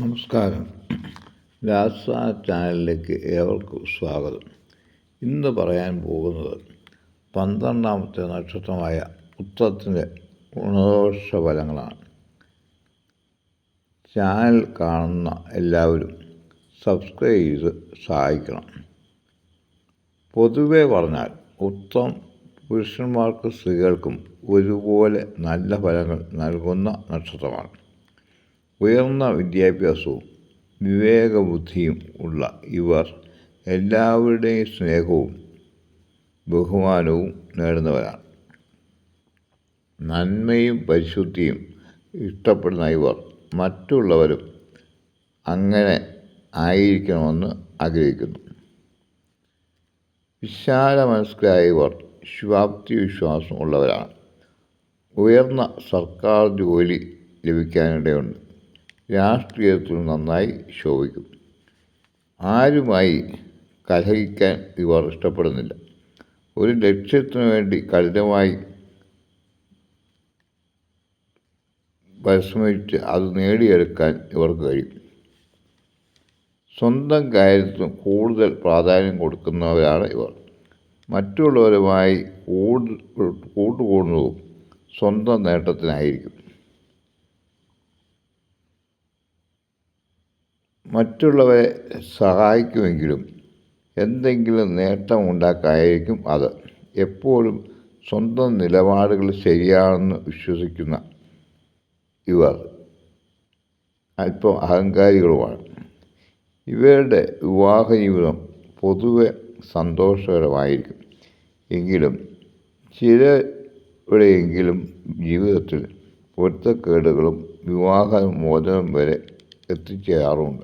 നമസ്കാരം. രാസ ചാനലിലേക്ക് ഏവർക്കും സ്വാഗതം. ഇന്ന് പറയാൻ പോകുന്നത് പന്ത്രണ്ടാമത്തെ നക്ഷത്രമായ ഉത്തരത്തിന്റെ ഗുണദോഷ ഫലങ്ങളാണ് ചാനൽ കാണുന്ന എല്ലാവരും സബ്സ്ക്രൈബ് ചെയ്ത് സഹായിക്കണം. പൊതുവെ പറഞ്ഞാൽ ഉത്തം പുരുഷന്മാർക്കും സ്ത്രീകൾക്കും ഒരുപോലെ നല്ല ഫലങ്ങൾ നൽകുന്ന നക്ഷത്രമാണ്. ഉയർന്ന വിദ്യാഭ്യാസവും വിവേകബുദ്ധിയും ഉള്ള ഇവർ എല്ലാവരുടെയും സ്നേഹവും ബഹുമാനവും നേടുന്നവരാണ്. നന്മയും പരിശുദ്ധിയും ഇഷ്ടപ്പെടുന്ന ഇവർ മറ്റുള്ളവരും അങ്ങനെ ആയിരിക്കണമെന്ന് ആഗ്രഹിക്കുന്നു. വിശാല മനസ്കരായ ഇവർ ശുഭാപ്തി വിശ്വാസം ഉള്ളവരാണ്. ഉയർന്ന സർക്കാർ ജോലി ലഭിക്കാനിടയുണ്ട്. രാഷ്ട്രീയത്തിൽ നന്നായി ശോഭിക്കും ആരുമായി കലഹിക്കാൻ ഇവർ ഇഷ്ടപ്പെടുന്നില്ല. ഒരു ലക്ഷ്യത്തിനു വേണ്ടി കഠിനമായി പരിശ്രമിച്ച് അത് നേടിയെടുക്കാൻ ഇവർക്ക് കഴിയും. സ്വന്തം കാര്യത്തിന് കൂടുതൽ പ്രാധാന്യം കൊടുക്കുന്നവരാണ് ഇവർ. മറ്റുള്ളവരുമായി കൂടുതൽ കൂട്ടുകൂടുന്നതും സ്വന്തം നേട്ടത്തിനായിരിക്കും. മറ്റുള്ളവരെ സഹായിക്കുമെങ്കിലും എന്തെങ്കിലും നേട്ടം ഉണ്ടാക്കായിരിക്കും അത്. എപ്പോഴും സ്വന്തം നിലപാടുകൾ ശരിയാണെന്ന് വിശ്വസിക്കുന്ന ഇവർ അല്പം അഹങ്കാരികളുമാണ്. ഇവരുടെ വിവാഹ ജീവിതം പൊതുവെ സന്തോഷകരമായിരിക്കും. എങ്കിലും ചിലരുടെയെങ്കിലും ജീവിതത്തിൽ പൊരുത്തക്കേടുകളും വിവാഹമോചനം വരെ എത്തിച്ചേരാറുണ്ട്.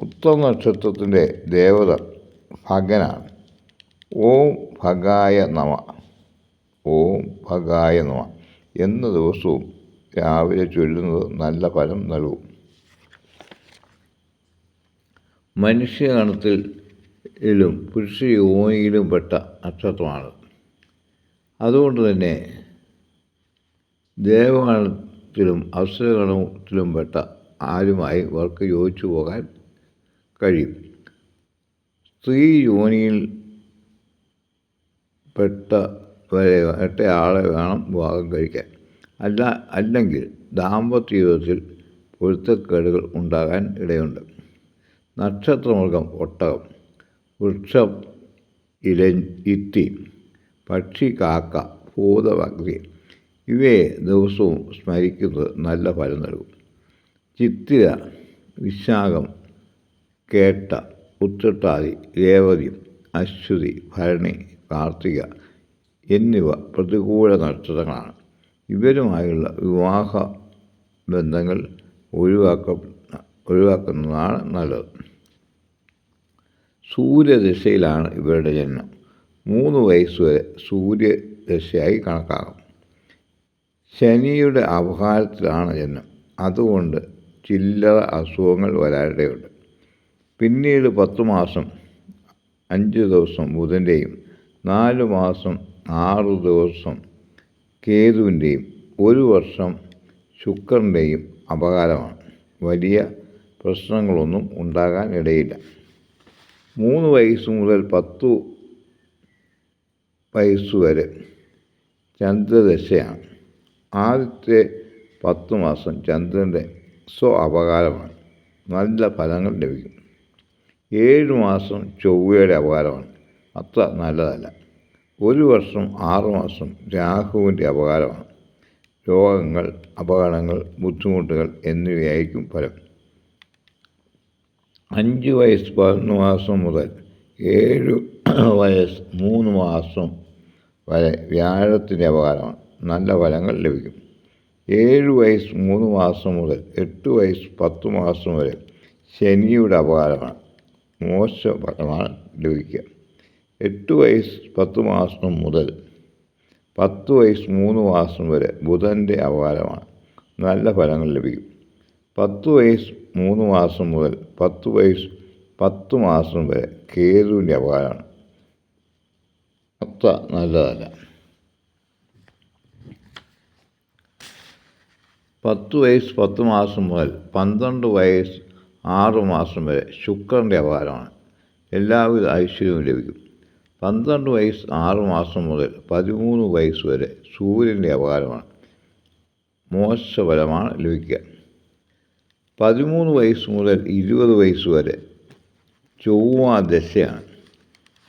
ഉത്തര നക്ഷത്രത്തിന്റെ ദേവത ഭഗനാണ്. ഓം ഭഗായ നമ. ഓം ഭഗായ നമ. എന്ന ദിവസവും രാവിലെ ചൊല്ലുന്നത് നല്ല ഫലം നൽകും. മനുഷ്യഗണത്തിൽ ിലും പുരുഷ യോനിയിലും പെട്ട നക്ഷത്രമാണ്. അതുകൊണ്ട് തന്നെ ദേവഗണത്തിലും അവസരഗണത്തിലും പെട്ട ആരുമായി ഇവർക്ക് യോജിച്ചു പോകാൻ കഴിയും. സ്ത്രീ യോനിയിൽ പെട്ട ആളെ വേണം വിവാഹം കഴിക്കാൻ. അല്ല അല്ലെങ്കിൽ ദാമ്പത്യ ജീവിതത്തിൽ പൊരുത്തക്കേടുകൾ ഉണ്ടാകാൻ ഇടയുണ്ട്. നക്ഷത്രമൃഗം ഒട്ടകം വൃക്ഷം ഇല ഇത്തി പക്ഷി കാക്ക ഭൂതഭക്തി ഇവയെ ദിവസവും സ്മരിക്കുന്നത് നല്ല ഫലം നൽകും. ചിത്തിര വിശാഖം കേട്ട ഉത്രട്ടാതി രേവതി അശ്വതി ഭരണി കാർത്തിക എന്നിവ പ്രതികൂല നക്ഷത്രങ്ങളാണ്. ഇവരുമായുള്ള വിവാഹ ബന്ധങ്ങൾ ഒഴിവാക്ക ഒഴിവാക്കുന്നതാണ് നല്ലത്. സൂര്യദശയിലാണ് ഇവരുടെ ജന്മം. മൂന്ന് വയസ്സ് വരെ സൂര്യദശയായി കണക്കാക്കും. ശനിയുടെ അപഹാരത്തിലാണ് ജന്മം. അതുകൊണ്ട് ചില്ലറ അസുഖങ്ങൾ വരാനിടയുണ്ട്. പിന്നീട് പത്ത് മാസം അഞ്ച് ദിവസം ബുധന്റെയും നാല് മാസം ആറ് ദിവസം കേതുവിന്റെയും ഒരു വർഷം ശുക്രന്റെയും അപകാരമാണ് വലിയ പ്രശ്നങ്ങളൊന്നും ഉണ്ടാകാൻ ഇടയില്ല. മൂന്ന് വയസ്സ് മുതൽ പത്തു വയസ്സുവരെ ചന്ദ്രദശയാണ്. ആദ്യത്തെ പത്ത് മാസം ചന്ദ്രന്റെ സ്വ അപകാരമാണ് നല്ല ഫലങ്ങൾ ലഭിക്കും. ഏഴ് മാസം ചൊവ്വയുടെ അപകാരമാണ്. അത്ര നല്ലതല്ല. ഒരു വർഷം ആറ് മാസം രാഹുവിന്റെ അപകാരമാണ്. രോഗങ്ങൾ അപകടങ്ങൾ ബുദ്ധിമുട്ടുകൾ എന്നിവയായിരിക്കും ഫലം. അഞ്ച് വയസ്സ് പതിനൊന്ന് മാസം മുതൽ ഏഴ് വയസ്സ് മൂന്ന് മാസം വരെ വ്യാഴത്തിന്റെ അപകാരമാണ്. നല്ല ഫലങ്ങൾ ലഭിക്കും. ഏഴ് വയസ്സ് മൂന്ന് മാസം മുതൽ എട്ട് വയസ്സ് പത്ത് മാസം വരെ ശനിയുടെ അപകാരമാണ്. മോശ ഫലമാണ് ലഭിക്കുക. എട്ട് വയസ്സ് പത്ത് മാസം മുതൽ പത്ത് വയസ്സ് മൂന്ന് മാസം വരെ ബുധന്റെ അപകാരമാണ്. നല്ല ഫലങ്ങൾ ലഭിക്കും. പത്ത് വയസ്സ് മൂന്ന് മാസം മുതൽ പത്ത് വയസ്സ് പത്ത് മാസം വരെ കേതുവിന്റെ അപകാരമാണ്. അത്ര നല്ലതല്ല. പത്ത് വയസ്സ് പത്ത് മാസം മുതൽ പന്ത്രണ്ട് വയസ്സ് ആറ് മാസം വരെ ശുക്രന്റെ അപകാരമാണ് എല്ലാവിധ ഐശ്വര്യവും ലഭിക്കും. പന്ത്രണ്ട് വയസ്സ് ആറ് മാസം മുതൽ പതിമൂന്ന് വയസ്സ് വരെ സൂര്യന്റെ അപകാരമാണ് മോശഫലമാണ് ലഭിക്കുക. പതിമൂന്ന് വയസ്സ് മുതൽ ഇരുപത് വയസ്സ് വരെ ചൊവ്വ ദശയാണ്.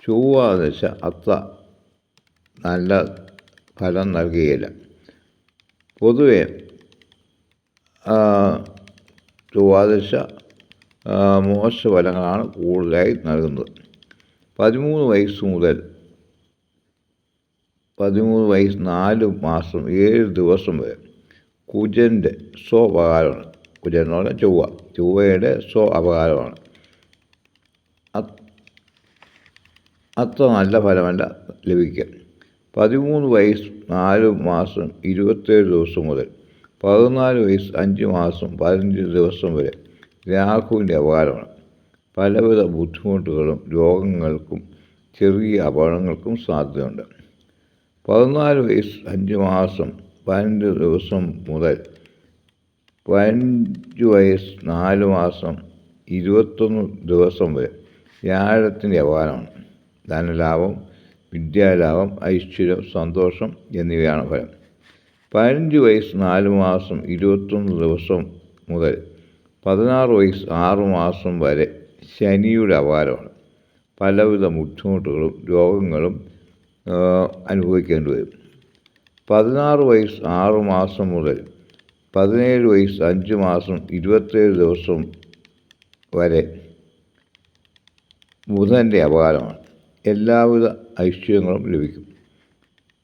ചൊവ്വ ദശ അത്ര നല്ല ഫലം നൽകുകയില്ല. പൊതുവെ ചൊവ്വാദശ മോശഫലങ്ങളാണ് കൂടുതലായി നൽകുന്നത്. പതിമൂന്ന് വയസ്സ് മുതൽ പതിമൂന്ന് വയസ്സ് നാല് മാസം ഏഴ് ദിവസം വരെ കുജന്റെ സ്വ അപകാരമാണ് കുജൻ എന്ന് പറഞ്ഞാൽ ചൊവ്വ ചൊവ്വയുടെ സ്വ അപകാരമാണ് അത്ര നല്ല ഫലമല്ല ലഭിക്കുക പതിമൂന്ന് വയസ്സ് നാല് മാസം ഇരുപത്തേഴ് ദിവസം മുതൽ പതിനാല് വയസ്സ് അഞ്ച് മാസം പതിനഞ്ച് ദിവസം വരെ രാഹുവിന്റെ അപകാരമാണ് പലവിധ ബുദ്ധിമുട്ടുകളും രോഗങ്ങൾക്കും ചെറിയ അപകടങ്ങൾക്കും സാധ്യതയുണ്ട്. പതിനാല് വയസ്സ് അഞ്ച് മാസം പതിനഞ്ച് ദിവസം മുതൽ പതിനഞ്ച് വയസ്സ് നാല് മാസം ഇരുപത്തൊന്ന് ദിവസം വരെ വ്യാഴത്തിന്റെ അപകാരമാണ് ധനലാഭം വിദ്യാലാഭം ഐശ്വര്യം സന്തോഷം എന്നിവയാണ് ഫലം. പതിനഞ്ച് വയസ്സ് നാല് മാസം ഇരുപത്തൊന്ന് ദിവസം മുതൽ പതിനാറ് വയസ്സ് ആറ് മാസം വരെ ശനിയുടെ അപാരമാണ് പലവിധ ബുദ്ധിമുട്ടുകളും രോഗങ്ങളും അനുഭവിക്കേണ്ടി വരും. പതിനാറ് വയസ്സ് ആറ് മാസം മുതൽ പതിനേഴ് വയസ്സ് അഞ്ച് മാസം ഇരുപത്തേഴ് ദിവസം വരെ ബുധന്റെ അപകാരമാണ്. എല്ലാവിധ ഐശ്വര്യങ്ങളും ലഭിക്കും.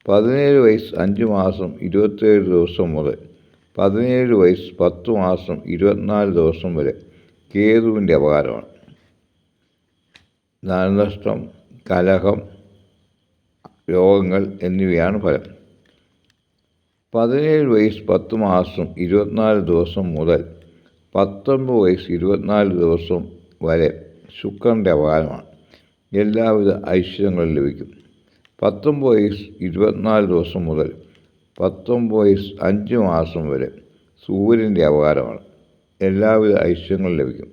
പതിനേഴ് വയസ്സ് അഞ്ച് മാസം ഇരുപത്തേഴ് ദിവസം മുതൽ പതിനേഴ് വയസ്സ് പത്ത് മാസം ഇരുപത്തിനാല് ദിവസം വരെ കേതുവിന്റെ അപകാരമാണ്. ധനനഷ്ടം കലഹം രോഗങ്ങൾ എന്നിവയാണ് ഫലം. പതിനേഴ് വയസ്സ് പത്ത് മാസം ഇരുപത്തിനാല് ദിവസം മുതൽ പത്തൊൻപത് വയസ്സ് ഇരുപത്തിനാല് ദിവസം വരെ ശുക്രന്റെ അപകാരമാണ്. എല്ലാവിധ ഐശ്വര്യങ്ങളും ലഭിക്കും. പത്തൊമ്പത് വയസ്സ് ഇരുപത്തിനാല് ദിവസം മുതൽ പത്തൊമ്പത് വയസ്സ് അഞ്ച് മാസം വരെ സൂര്യന്റെ അവകാരമാണ്. എല്ലാവിധ ഐശ്വര്യങ്ങളും ലഭിക്കും.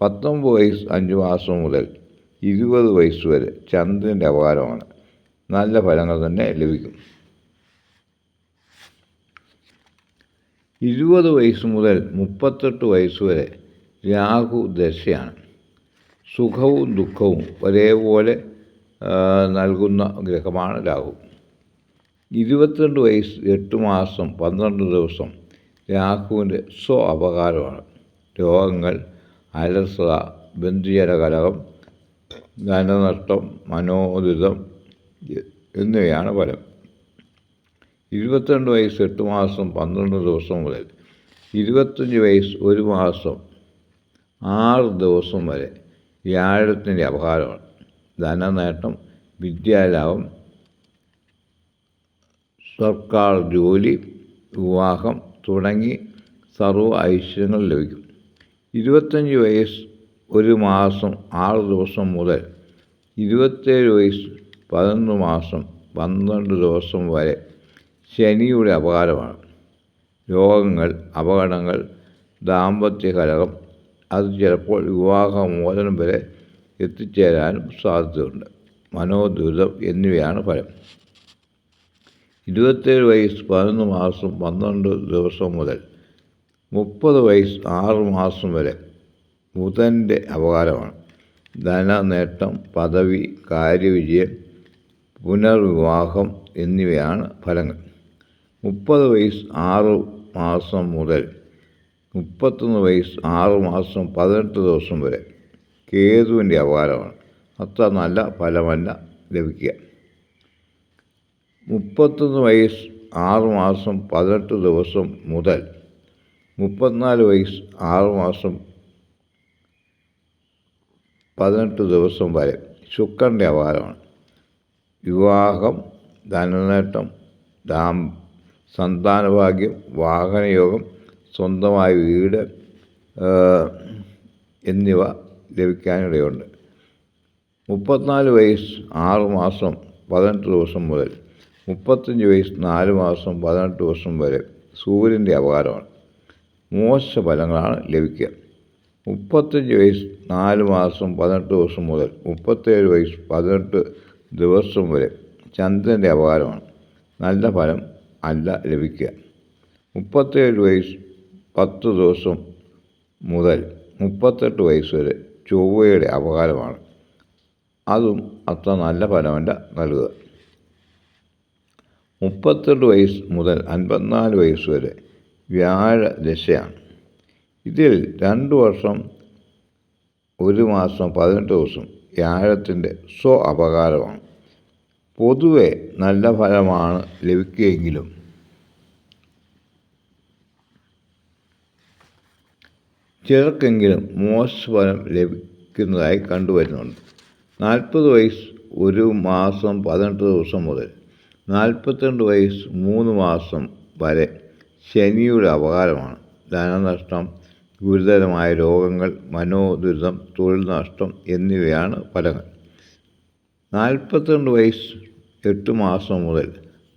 പത്തൊമ്പത് വയസ്സ് അഞ്ച് മാസം മുതൽ ഇരുപത് വയസ്സ് വരെ ചന്ദ്രന്റെ അപകാരമാണ് നല്ല ഫലങ്ങൾ തന്നെ ലഭിക്കും. ഇരുപത് വയസ്സ് മുതൽ മുപ്പത്തെട്ട് വയസ്സ് വരെ രാഹു ദശയാണ്. സുഖവും ദുഃഖവും ഒരേപോലെ നൽകുന്ന ഗ്രഹമാണ് രാഹു. ഇരുപത്തിരണ്ട് വയസ്സ് എട്ട് മാസം പന്ത്രണ്ട് ദിവസം രാഹുവിന്റെ സ്വ അപകാരമാണ് രോഗങ്ങൾ അലസത ബന്ധുജല കലഹം ധനനഷ്ടം മനോദിതം എന്നിവയാണ് ഫലം. ഇരുപത്തിരണ്ട് വയസ്സ് എട്ട് മാസം പന്ത്രണ്ട് ദിവസം മുതൽ ഇരുപത്തഞ്ച് വയസ്സ് ഒരു മാസം ആറ് ദിവസം വരെ വ്യാഴത്തിന്റെ അപകാരമാണ്. ധനനേട്ടം വിദ്യാലാഭം സർക്കാർ ജോലി വിവാഹം തുടങ്ങി സർവ ഐശ്വര്യങ്ങൾ ലഭിക്കും. ഇരുപത്തഞ്ച് വയസ്സ് ഒരു മാസം ആറ് ദിവസം മുതൽ ഇരുപത്തേഴ് വയസ്സ് പതിനൊന്ന് മാസം പന്ത്രണ്ട് ദിവസം വരെ ശനിയുടെ അപകാരമാണ്. രോഗങ്ങൾ അപകടങ്ങൾ ദാമ്പത്യ കലകം അത് ചിലപ്പോൾ വിവാഹമോചനം വരെ എത്തിച്ചേരാനും സാധ്യതയുണ്ട്. മനോദുരിതം എന്നിവയാണ് ഫലം. ഇരുപത്തേഴ് വയസ്സ് പതിനൊന്ന് മാസം പന്ത്രണ്ട് ദിവസം മുതൽ മുപ്പത് വയസ്സ് ആറ് മാസം വരെ ബുധന്റെ അപകാരമാണ്. ധനനേട്ടം പദവി കാര്യവിജയം പുനർവിവാഹം എന്നിവയാണ് ഫലങ്ങൾ. മുപ്പത് വയസ്സ് ആറ് മാസം മുതൽ മുപ്പത്തൊന്ന് വയസ്സ് ആറ് മാസം പതിനെട്ട് ദിവസം വരെ കേതുവിന്റെ അപകാരമാണ് അത്ര നല്ല ഫലമല്ല ലഭിക്കുക. മുപ്പത്തൊന്ന് വയസ്സ് ആറ് മാസം പതിനെട്ട് ദിവസം മുതൽ മുപ്പത്തിനാല് വയസ്സ് ആറ് മാസം പതിനെട്ട് ദിവസം വരെ ശുക്രന്റെ അപകാരമാണ് വിവാഹം ധനനേട്ടം ദാം സന്താനഭാഗ്യം വാഹനയോഗം സ്വന്തമായ വീട് എന്നിവ ലഭിക്കാനിടയുണ്ട്. മുപ്പത്തിനാല് വയസ്സ് ആറ് മാസം പതിനെട്ട് ദിവസം മുതൽ മുപ്പത്തഞ്ച് വയസ്സ് നാല് മാസം പതിനെട്ട് ദിവസം വരെ സൂര്യന്റെ അപകാരമാണ്. മോശ ഫലങ്ങളാണ് ലഭിക്കുക. മുപ്പത്തഞ്ച് വയസ്സ് നാല് മാസം പതിനെട്ട് ദിവസം മുതൽ മുപ്പത്തേഴ് വയസ്സ് പതിനെട്ട് ദിവസം വരെ ചന്ദ്രന്റെ അപകാരമാണ്. നല്ല ഫലം അല്ല ലഭിക്കുക. മുപ്പത്തേഴ് വയസ്സ് പത്ത് ദിവസം മുതൽ മുപ്പത്തെട്ട് വയസ്സ് വരെ ചൊവ്വയുടെ അപകാരമാണ്. അതും അത്ര നല്ല ഫലമല്ല നൽകുക. മുപ്പത്തെട്ട് വയസ്സ് മുതൽ അൻപത്തിനാല് വയസ്സ് വരെ വ്യാഴ ദശയാണ്. ഇതിൽ രണ്ട് വർഷം ഒരു മാസം പതിനെട്ട് ദിവസം വ്യാഴത്തിന്റെ സ്വ അപകാരമാണ്. പൊതുവെ നല്ല ഫലമാണ് ലഭിക്കുകയെങ്കിലും ചിലർക്കെങ്കിലും മോശഫലം ലഭിക്കുന്നതായി കണ്ടുവരുന്നുണ്ട്. നാൽപ്പത് വയസ്സ് ഒരു മാസം പതിനെട്ട് ദിവസം മുതൽ നാൽപ്പത്തിരണ്ട് വയസ്സ് മൂന്ന് മാസം വരെ ശനിയുടെ അപകാരമാണ്. ധനനഷ്ടം ഗുരുതരമായ രോഗങ്ങൾ മനോദുരിതം തൊഴിൽ നഷ്ടം എന്നിവയാണ് ഫലങ്ങൾ. നാൽപ്പത്തിരണ്ട് വയസ്സ് എട്ട് മാസം മുതൽ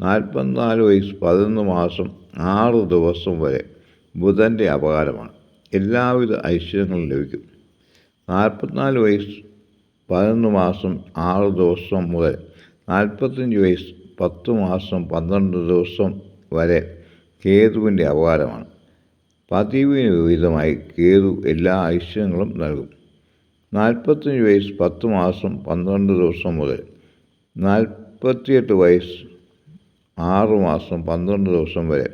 നാൽപ്പത്തിനാല് വയസ്സ് പതിനൊന്ന് മാസം ആറ് ദിവസം വരെ ബുധന്റെ അപകാരമാണ്. എല്ലാവിധ ഐശ്വര്യങ്ങളും ലഭിക്കും. നാൽപ്പത്തിനാല് വയസ്സ് പതിനൊന്ന് മാസം ആറ് ദിവസം മുതൽ നാൽപ്പത്തഞ്ച് വയസ്സ് പത്ത് മാസം പന്ത്രണ്ട് ദിവസം വരെ കേതുവിന്റെ അപകാരമാണ്. പതിവിന് വിപരീതമായി കേതു എല്ലാ ഐശ്വര്യങ്ങളും നൽകും. നാൽപ്പത്തഞ്ച് വയസ്സ് പത്ത് മാസം പന്ത്രണ്ട് ദിവസം മുതൽ നാൽപ്പത്തിയെട്ട് വയസ്സ് ആറ് മാസം പന്ത്രണ്ട് ദിവസം വരെ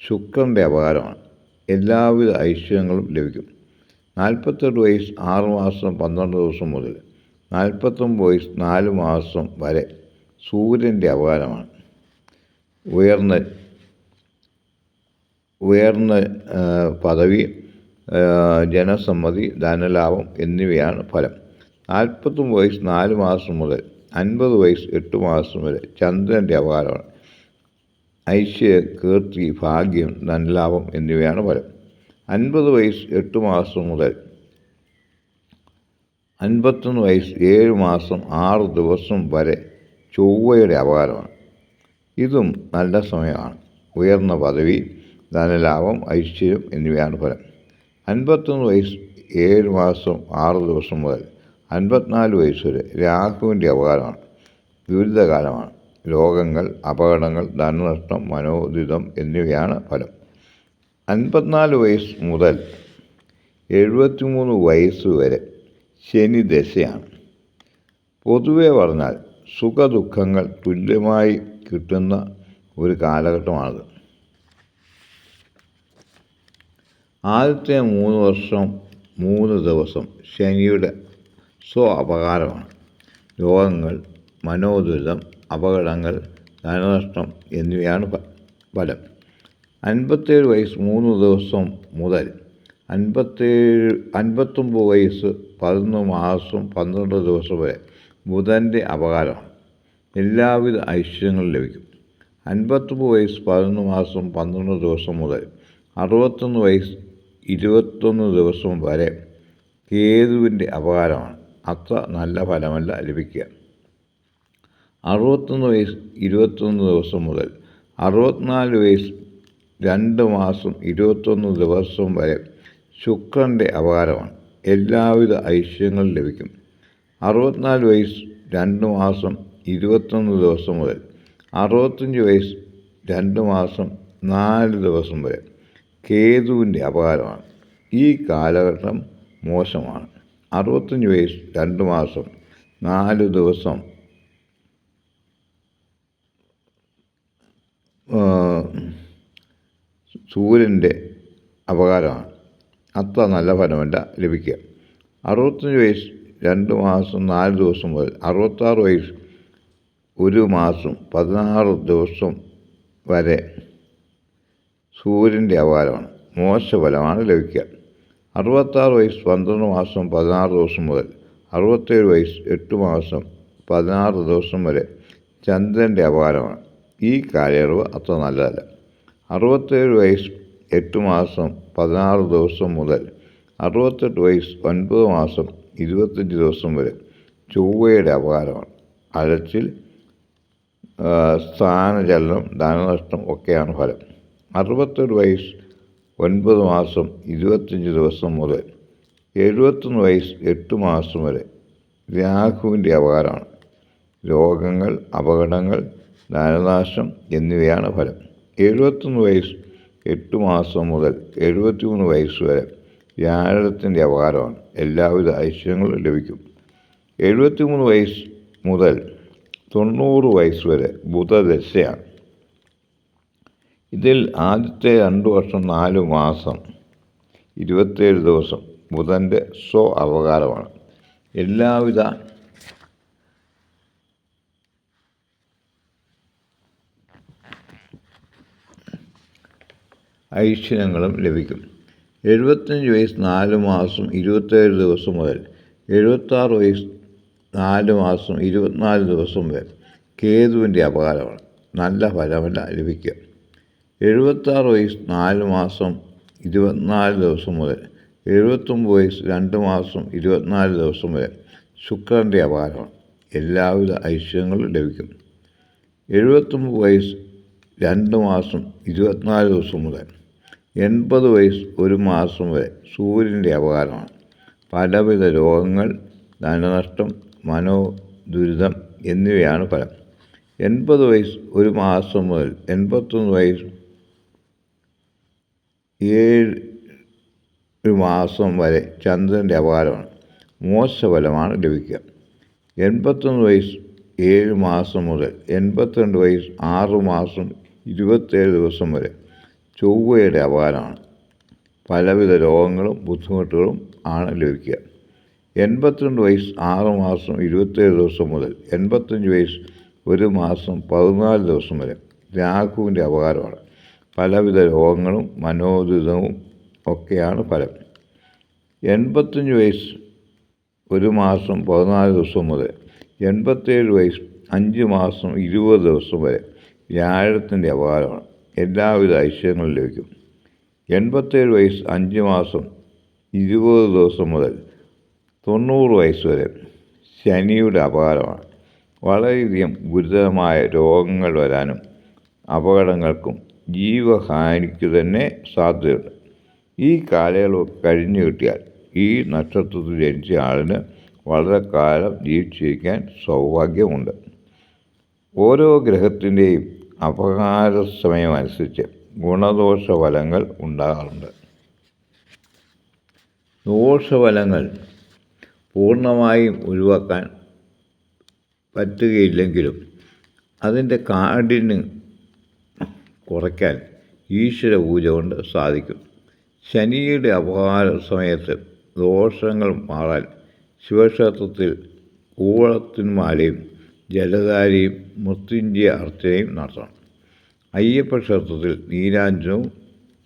ശുക്രന്റെ അപകാരമാണ്. എല്ലാവിധ ഐശ്വര്യങ്ങളും ലഭിക്കും. നാൽപ്പത്തെട്ട് വയസ്സ് ആറ് മാസം പന്ത്രണ്ട് ദിവസം മുതൽ നാൽപ്പത്തൊമ്പത് വയസ്സ് നാല് മാസം വരെ സൂര്യന്റെ അപകാരമാണ് ഉയർന്ന ഉയർന്ന പദവി ജനസമ്മതി ധനലാഭം എന്നിവയാണ് ഫലം. നാൽപ്പത്തൊമ്പത് വയസ്സ് നാല് മാസം മുതൽ അൻപത് വയസ്സ് എട്ട് മാസം വരെ ചന്ദ്രന്റെ അപകാരമാണ് ഐശ്വര്യം കീർത്തി ഭാഗ്യം ധനലാഭം എന്നിവയാണ് ഫലം. അൻപത് വയസ്സ് എട്ട് മാസം മുതൽ അൻപത്തൊന്ന് വയസ്സ് ഏഴ് മാസം ആറ് ദിവസം വരെ ചൊവ്വയുടെ അപകാരമാണ്. ഇതും നല്ല സമയമാണ്. ഉയർന്ന പദവി ധനലാഭം ഐശ്വര്യം എന്നിവയാണ് ഫലം. അൻപത്തൊന്ന് വയസ്സ് ഏഴ് മാസം ആറ് ദിവസം മുതൽ അൻപത്തിനാല് വയസ്സ് വരെ രാഹുവിന്റെ അപകാരമാണ്. ദുരിതകാലമാണ്. രോഗങ്ങൾ അപകടങ്ങൾ ധനനഷ്ടം മനോദിതം എന്നിവയാണ് ഫലം. അൻപത്തിനാല് വയസ്സ് മുതൽ എഴുപത്തിമൂന്ന് വയസ്സ് വരെ ശനി ദശയാണ് പൊതുവെ പറഞ്ഞാൽ സുഖദുഃഖങ്ങൾ തുല്യമായി കിട്ടുന്ന ഒരു കാലഘട്ടമാണിത്. ആദ്യത്തെ മൂന്ന് വർഷം മൂന്ന് ദിവസം ശനിയുടെ സ്വ അപകാരമാണ്. രോഗങ്ങൾ മനോദുരിതം അപകടങ്ങൾ ധനനഷ്ടം എന്നിവയാണ് ഫലം. അൻപത്തേഴ് വയസ്സ് മൂന്ന് ദിവസം മുതൽ അൻപത്തേഴ് അൻപത്തൊമ്പത് വയസ്സ് പതിനൊന്ന് മാസം പന്ത്രണ്ട് ദിവസം വരെ ബുധന്റെ അപകാരമാണ്. എല്ലാവിധ ഐശ്വര്യങ്ങളും ലഭിക്കും. അൻപത്തൊമ്പത് വയസ്സ് പതിനൊന്ന് മാസം പന്ത്രണ്ട് ദിവസം മുതൽ അറുപത്തൊന്ന് വയസ്സ് ഇരുപത്തൊന്ന് ദിവസം വരെ കേതുവിന്റെ അപകാരമാണ്. അത്ര നല്ല ഫലമല്ല ലഭിക്കുക. അറുപത്തൊന്ന് വയസ്സ് ഇരുപത്തൊന്ന് ദിവസം മുതൽ. അറുപത്തിനാല് വയസ്സ് രണ്ട് മാസം ഇരുപത്തൊന്ന് ദിവസം വരെ ശുക്രന്റെ അപകാരമാണ്. എല്ലാവിധ ഐശ്വര്യങ്ങളും ലഭിക്കും. അറുപത്തിനാല് വയസ്സ് രണ്ട് മാസം ഇരുപത്തൊന്ന് ദിവസം മുതൽ. അറുപത്തഞ്ച് വയസ്സ് രണ്ട് മാസം നാല് ദിവസം വരെ കേതുവിന്റെ അപകാരമാണ്. ഈ കാലഘട്ടം മോശമാണ്. അറുപത്തഞ്ച് വയസ്സ് രണ്ട് മാസം നാല് ദിവസം സൂര്യന്റെ അപകാരമാണ്. അത്ര നല്ല ഫലമല്ല ലഭിക്കുക. അറുപത്തഞ്ച് വയസ്സ് രണ്ട് മാസം നാല് ദിവസം മുതൽ അറുപത്താറ് വയസ്സ് ഒരു മാസം പതിനാറ് ദിവസം വരെ സൂര്യന്റെ അപകാരമാണ്. മോശഫലമാണ് ലഭിക്കുക. അറുപത്താറ് വയസ്സ് പന്ത്രണ്ട് മാസം പതിനാറ് ദിവസം മുതൽ അറുപത്തേഴ് വയസ്സ് എട്ട് മാസം പതിനാറ് ദിവസം വരെ ചന്ദ്രന്റെ അപകാരമാണ്. ഈ കാലയളവ് അത്ര നല്ലതല്ല. അറുപത്തേഴ് വയസ്സ് എട്ട് മാസം പതിനാറ് ദിവസം മുതൽ അറുപത്തെട്ട് വയസ്സ് ഒൻപത് മാസം ഇരുപത്തഞ്ച് ദിവസം വരെ ചൊവ്വയുടെ അപകാരമാണ്. അലച്ചിൽ സ്ഥാനചലനം ധനനഷ്ടം ഒക്കെയാണ് ഫലം. അറുപത്തൊരു വയസ്സ് ഒൻപത് മാസം ഇരുപത്തഞ്ച് ദിവസം മുതൽ എഴുപത്തൊന്ന് വയസ്സ് എട്ട് മാസം വരെ രാഹുവിന്റെ അപകാരമാണ്. രോഗങ്ങൾ അപകടങ്ങൾ ധനനാശം എന്നിവയാണ് ഫലം. എഴുപത്തൊന്ന് വയസ്സ് എട്ട് മാസം മുതൽ എഴുപത്തിമൂന്ന് വയസ്സ് വരെ വ്യാഴത്തിന്റെ അപകാരമാണ്. എല്ലാവിധ ഐശ്വര്യങ്ങളും ലഭിക്കും. എഴുപത്തിമൂന്ന് വയസ്സ് മുതൽ തൊണ്ണൂറ് വയസ്സ് വരെ ബുധദശയാണ്. ഇതിൽ ആദ്യത്തെ രണ്ട് വർഷം നാല് മാസം ഇരുപത്തേഴ് ദിവസം ബുധന്റെ സ്വ അവകാരമാണ് എല്ലാവിധ ഐശ്വര്യങ്ങളും ലഭിക്കും. എഴുപത്തഞ്ച് വയസ്സ് നാല് മാസം ഇരുപത്തേഴ് ദിവസം മുതൽ എഴുപത്താറ് വയസ്സ് നാല് മാസം ഇരുപത്തിനാല് ദിവസം വരെ കേതുവിന്റെ അപകാരമാണ്. നല്ല ഫലമല്ല ലഭിക്കുക. എഴുപത്താറ് വയസ്സ് നാല് മാസം ഇരുപത്തിനാല് ദിവസം മുതൽ എഴുപത്തൊമ്പത് വയസ്സ് രണ്ട് മാസം ഇരുപത്തിനാല് ദിവസം വരെ ശുക്രന്റെ അപകാരമാണ്. എല്ലാവിധ ഐശ്വര്യങ്ങളും ലഭിക്കും. എഴുപത്തൊമ്പത് വയസ്സ് രണ്ട് മാസം ഇരുപത്തിനാല് ദിവസം മുതൽ എൺപത് വയസ്സ് ഒരു മാസം വരെ സൂര്യന്റെ അപകാരമാണ്. പലവിധ രോഗങ്ങൾ ധനനഷ്ടം മനോദുരിതം എന്നിവയാണ് ഫലം. എൺപത് വയസ്സ് ഒരു മാസം മുതൽ എൺപത്തൊന്ന് വയസ്സ് ഏഴ് മാസം വരെ ചന്ദ്രന്റെ അപകാരമാണ്. മോശഫലമാണ് ലഭിക്കുക. എൺപത്തൊന്ന് വയസ്സ് ഏഴ് മാസം മുതൽ എൺപത്തിരണ്ട് വയസ്സ് ആറ് മാസം ഇരുപത്തേഴ് ദിവസം വരെ ചൊവ്വയുടെ അപകാരമാണ്. പലവിധ രോഗങ്ങളും ബുദ്ധിമുട്ടുകളും ആണ് ലഭിക്കുക. എൺപത്തിരണ്ട് വയസ്സ് ആറ് മാസം ഇരുപത്തേഴ് ദിവസം മുതൽ എൺപത്തഞ്ച് വയസ്സ് ഒരു മാസം പതിനാല് ദിവസം വരെ രാഹുവിന്റെ അപകാരമാണ്. പലവിധ രോഗങ്ങളും മനോദുരിതവും ഒക്കെയാണ് ഫലം. എൺപത്തഞ്ച് വയസ്സ് ഒരു മാസം പതിനാല് ദിവസം മുതൽ എൺപത്തേഴ് വയസ്സ് അഞ്ച് മാസം ഇരുപത് ദിവസം വരെ വ്യാഴത്തിന്റെ അപകാരമാണ്. എല്ലാവിധ ഐശ്വര്യങ്ങളും ലഭിക്കും എൺപത്തേഴ് വയസ്സ് അഞ്ച് മാസം ഇരുപത് ദിവസം മുതൽ തൊണ്ണൂറ് വയസ്സ് വരെ ശനിയുടെ അപകാരമാണ്. വളരെയധികം ഗുരുതരമായ രോഗങ്ങൾ വരാനും അപകടങ്ങൾക്കും ജീവഹാനിക്ക് തന്നെ സാധ്യതയുണ്ട്. ഈ കാലയളവ് കഴിഞ്ഞു കിട്ടിയാൽ ഈ നക്ഷത്രത്തിൽ ജനിച്ച ആളിന് വളരെ കാലം ജീവിച്ചിരിക്കാൻ സൗഭാഗ്യമുണ്ട്. ഓരോ ഗ്രഹത്തിന്റെയും അപകാര സമയമനുസരിച്ച് ഗുണദോഷ ഫലങ്ങൾ ഉണ്ടാകാറുണ്ട്. ദോഷഫലങ്ങൾ പൂർണമായും ഒഴിവാക്കാൻ പറ്റുകയില്ലെങ്കിലും അതിന്റെ കാഠിന്യം കുറയ്ക്കാൻ ഈശ്വര പൂജ കൊണ്ട് സാധിക്കും. ശനിയുടെ അപകാര സമയത്ത് ദോഷങ്ങൾ മാറാൻ ശിവക്ഷേത്രത്തിൽ കൂവളത്തിന്മാലയും ജലധാരയും മൃത്യുഞ്ജയ അർച്ചനയും നടത്തണം. അയ്യപ്പ ക്ഷേത്രത്തിൽ നീരാഞ്ജനവും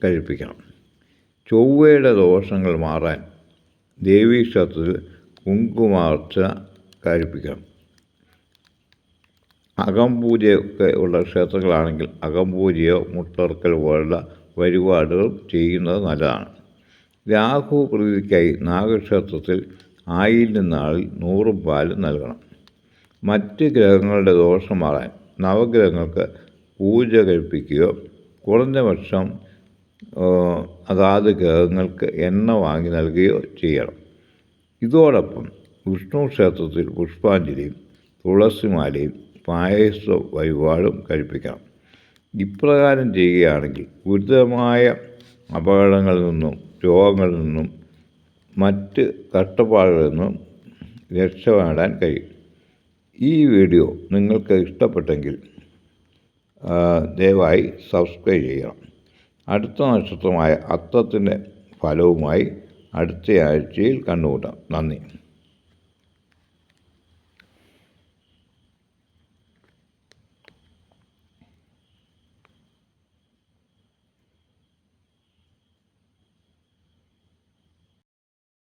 കഴിപ്പിക്കണം. ചൊവ്വയുടെ ദോഷങ്ങൾ മാറാൻ ദേവീക്ഷേത്രത്തിൽ കുങ്കുമാർച്ച കഴിപ്പിക്കണം. അകംപൂജയൊക്കെ ഉള്ള ക്ഷേത്രങ്ങളാണെങ്കിൽ അകംപൂജയോ മുട്ടർക്കൽ പോലുള്ള വഴിപാടുകൾ ചെയ്യുന്നത് നല്ലതാണ്. രാഹു പ്രീതിക്കായി നാഗക്ഷേത്രത്തിൽ ആയിരം നാളിൽ നൂറും പാലും നൽകണം. മറ്റ് ഗ്രഹങ്ങളുടെ ദോഷം മാറാൻ നവഗ്രഹങ്ങൾക്ക് പൂജ കഴിപ്പിക്കുകയോ കുറഞ്ഞ പക്ഷം അതാത് ഗ്രഹങ്ങൾക്ക് എണ്ണ വാങ്ങി നൽകുകയോ ചെയ്യണം. ഇതോടൊപ്പം വിഷ്ണു ക്ഷേത്രത്തിൽ പുഷ്പാഞ്ജലിയും തുളസിമാലയും പായസ വഴിപാടും കഴിപ്പിക്കണം. ഇപ്രകാരം ചെയ്യുകയാണെങ്കിൽ ഗുരുതരമായ അപകടങ്ങളിൽ നിന്നും രോഗങ്ങളിൽ നിന്നും മറ്റ് കഷ്ടപ്പാടുകളിൽ നിന്നും രക്ഷപ്പെടാൻ കഴിയും. ഈ വീഡിയോ നിങ്ങൾക്ക് ഇഷ്ടപ്പെട്ടെങ്കിൽ ദയവായി സബ്സ്ക്രൈബ് ചെയ്യണം. അടുത്ത നക്ഷത്രമായ അത്തത്തിന്റെ ഫലവുമായി അടുത്ത ആഴ്ചയിൽ കണ്ടുമുട്ടാം. നന്ദി.